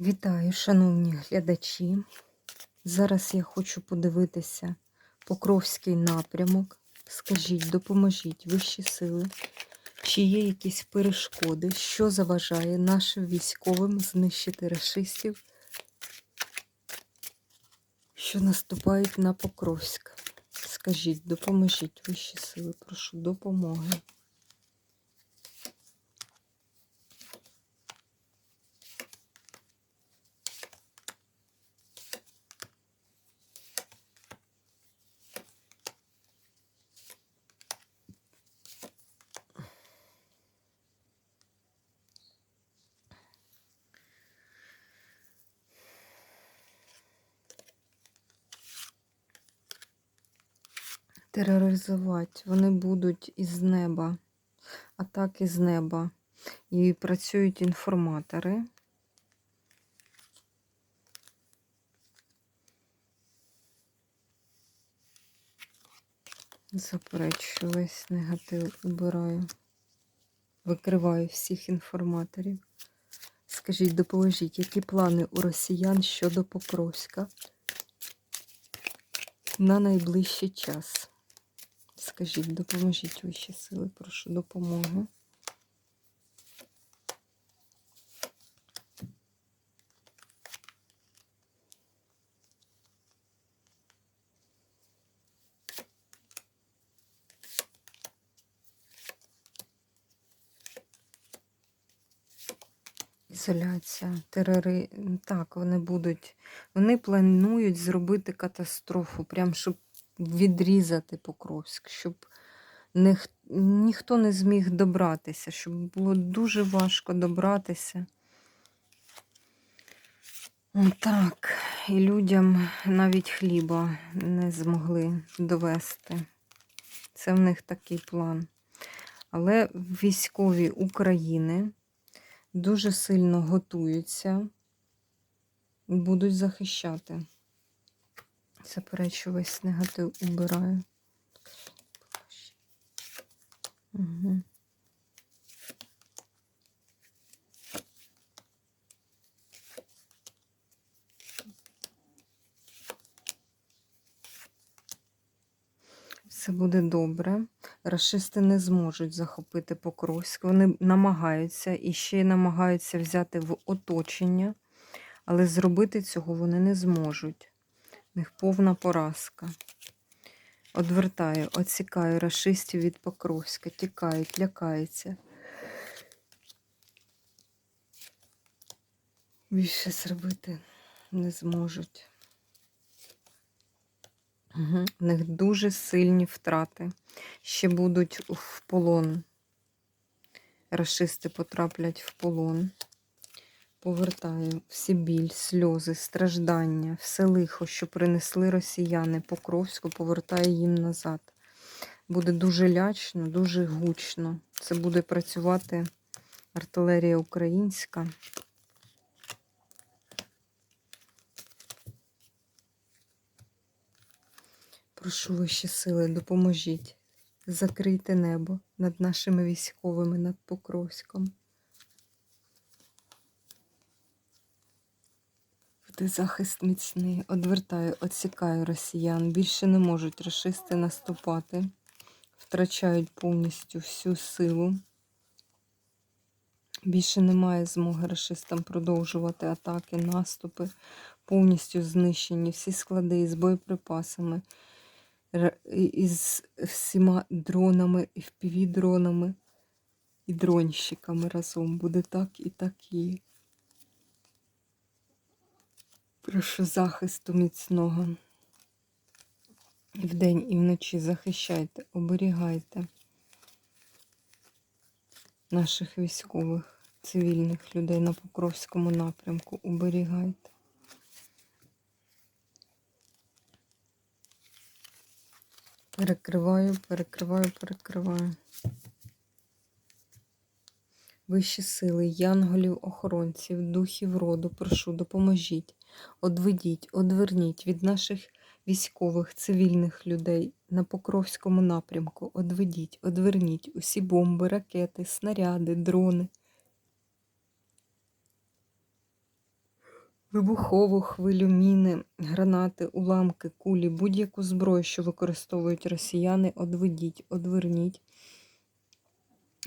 Вітаю, шановні глядачі. Зараз я хочу подивитися Покровський напрямок. Скажіть, допоможіть вищі сили, чи є якісь перешкоди, що заважає нашим військовим знищити рашистів, що наступають на Покровськ. Скажіть, допоможіть вищі сили, прошу допомоги. Тероризувати. Вони будуть із неба, атаки з неба. І працюють інформатори. Заперечую весь негатив убираю. Викриваю всіх інформаторів. Скажіть, допоможіть, які плани у росіян щодо Покровська на найближчий час? Скажіть, допоможіть вищі сили, прошу допомоги. Ізоляція, терори. Так, вони будуть. Вони планують зробити катастрофу, прям щоб відрізати Покровськ, щоб ніх, ніхто не зміг добратися, щоб було дуже важко добратися. Так, і людям навіть хліба не змогли довести. Це в них такий план. Але військові України дуже сильно готуються будуть захищати. Заперечу весь негатив убираю. Угу. Все буде добре. Рашисти не зможуть захопити Покровськ. Вони намагаються і ще й намагаються взяти в оточення, але зробити цього вони не зможуть. У них повна поразка. Одвертаю, оцікаю рашистів від Покровська, тікають, лякаються. Більше зробити не зможуть. Угу. У них дуже сильні втрати. Ще будуть в полон. Рашисти потраплять в полон. Повертаю всі біль, сльози, страждання, все лихо, що принесли росіяни Покровську, повертаю їм назад. Буде дуже лячно, дуже гучно. Це буде працювати артилерія українська. Прошу вищі сили, допоможіть. Закрийте небо над нашими військовими, над Покровськом. Буде захист міцний. Одвертаю, отсікаю росіян. Більше не можуть рашисти наступати, втрачають повністю всю силу. Більше немає змоги рашистам продовжувати атаки, наступи, повністю знищені всі склади із боєприпасами із всіма дронами, і впівдронами, і дронщиками разом. Буде так і так і. Прошу захисту міцного. Вдень, і вночі захищайте, оберігайте наших військових, цивільних людей на Покровському напрямку. Оберігайте. Перекриваю, перекриваю, перекриваю. Вищі сили, янголів, охоронців, духів роду, прошу, допоможіть, одведіть, одверніть від наших військових, цивільних людей на Покровському напрямку. Одведіть, одверніть усі бомби, ракети, снаряди, дрони. вибухову хвилю, міни, гранати, уламки, кулі, будь-яку зброю, що використовують росіяни, одведіть, одверніть.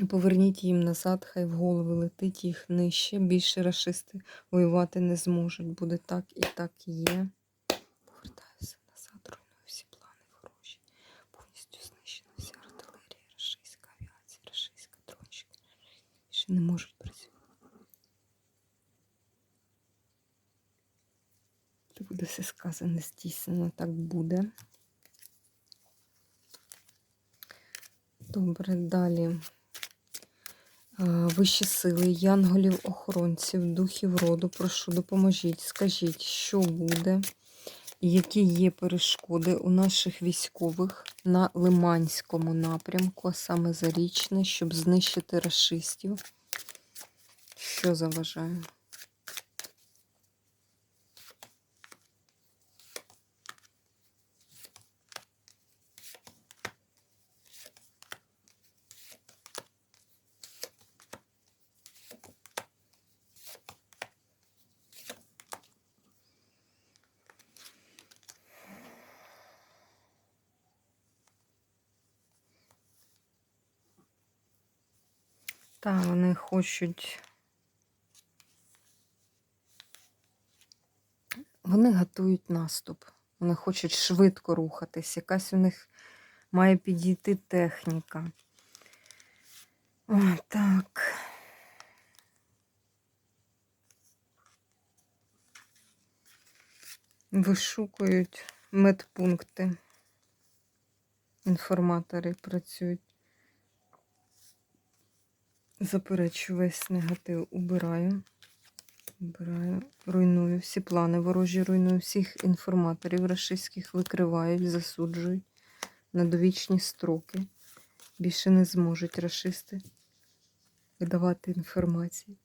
Поверніть їм назад, хай в голови летить їх нижче. Більше рашисти воювати не зможуть. Буде так і так є. Повертаюся назад, руйную всі плани ворожі. Повністю знищена вся артилерія, рашистська авіація, рашистська дрончики. Більше не можуть працювати. Це буде все сказане, здійснено, так буде. Добре, далі. Вищі сили, янголів, охоронців, духів роду, прошу, допоможіть, скажіть, що буде, які є перешкоди у наших військових на Лиманському напрямку, а саме Зарічне, щоб знищити расистів. Що заважає? Так, вони хочуть. Вони готують наступ. Вони хочуть швидко рухатись. Якась у них має підійти техніка. Так. Вишукують медпункти. Інформатори працюють. Заперечу весь негатив, убираю. Убираю, руйную всі плани ворожі, руйную всіх інформаторів рашистських викривають, засуджують на довічні строки. Більше не зможуть рашисти видавати інформацію.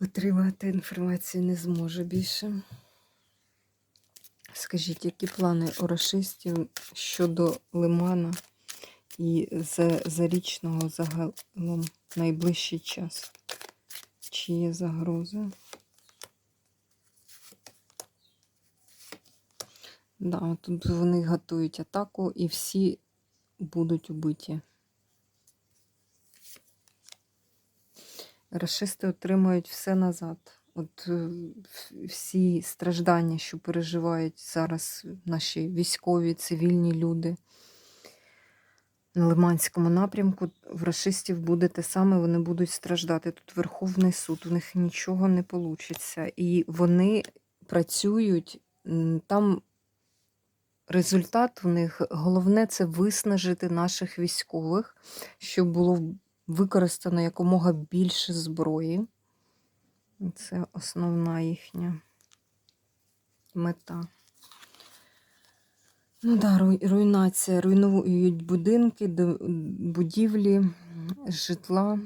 Отримати інформацію не зможе більше. Скажіть, які плани у рашистів щодо Лимана і за- зарічного загалом найближчий час? Чи є загроза? Да, тут вони готують атаку і всі будуть убиті. Рашисти отримають все назад. От е, всі страждання, що переживають зараз наші військові, цивільні люди на Лиманському напрямку, в рашистів буде те саме, вони будуть страждати. Тут Верховний суд, у них нічого не вийде. І вони працюють там. Результат у них головне це виснажити наших військових, щоб було використано якомога більше зброї. Це основна їхня мета. Ну да, руйнація. Руйнують будинки, будівлі, житла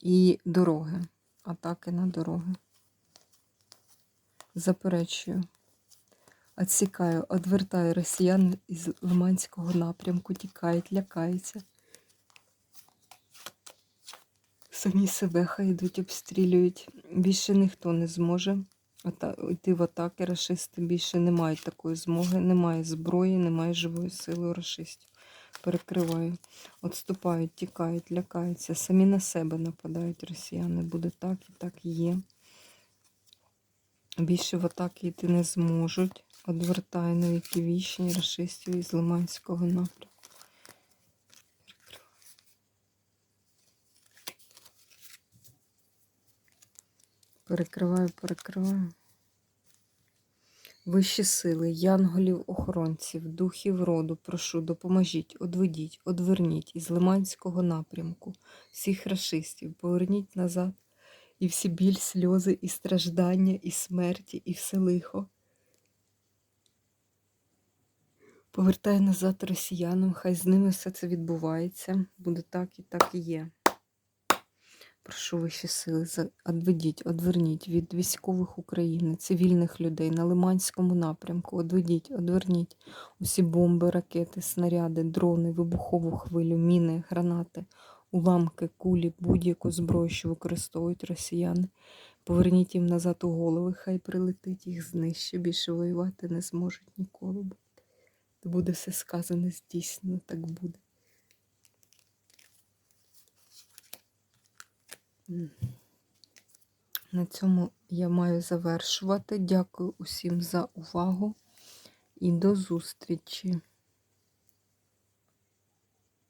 і дороги. Атаки на дороги. Заперечую. Отсікаю, одвертаю росіян із Лиманського напрямку, тікають, лякаються. Самі себе хай йдуть, обстрілюють. Більше ніхто не зможе йти в атаки. Рашисти більше не мають такої змоги, немає зброї, немає живої сили у рашистів. Перекриваю. Отступають, тікають, лякаються. Самі на себе нападають росіяни. Буде так і так є. Більше в атаки йти не зможуть. Одвертаю на віки вічні рашистів із Лиманського напрямку. Перекриваю, перекриваю. Вищі сили, янголів, охоронців, духів роду, прошу, допоможіть, одведіть, одверніть із Лиманського напрямку всіх рашистів, поверніть назад і всі біль, сльози, і страждання, і смерті, і все лихо. Повертаю назад росіянам, хай з ними все це відбувається. Буде так і так і є. Прошу вищі сили, одведіть, одверніть від військових України, цивільних людей на Лиманському напрямку. Одведіть, одверніть усі бомби, ракети, снаряди, дрони, вибухову хвилю, міни, гранати, уламки, кулі, будь-яку зброю, що використовують росіяни. Поверніть їм назад у голови, хай прилетить їх знищить, більше воювати не зможуть ніколи. Буде все сказане здійснено, так буде. На цьому я маю завершувати. Дякую усім за увагу і до зустрічі!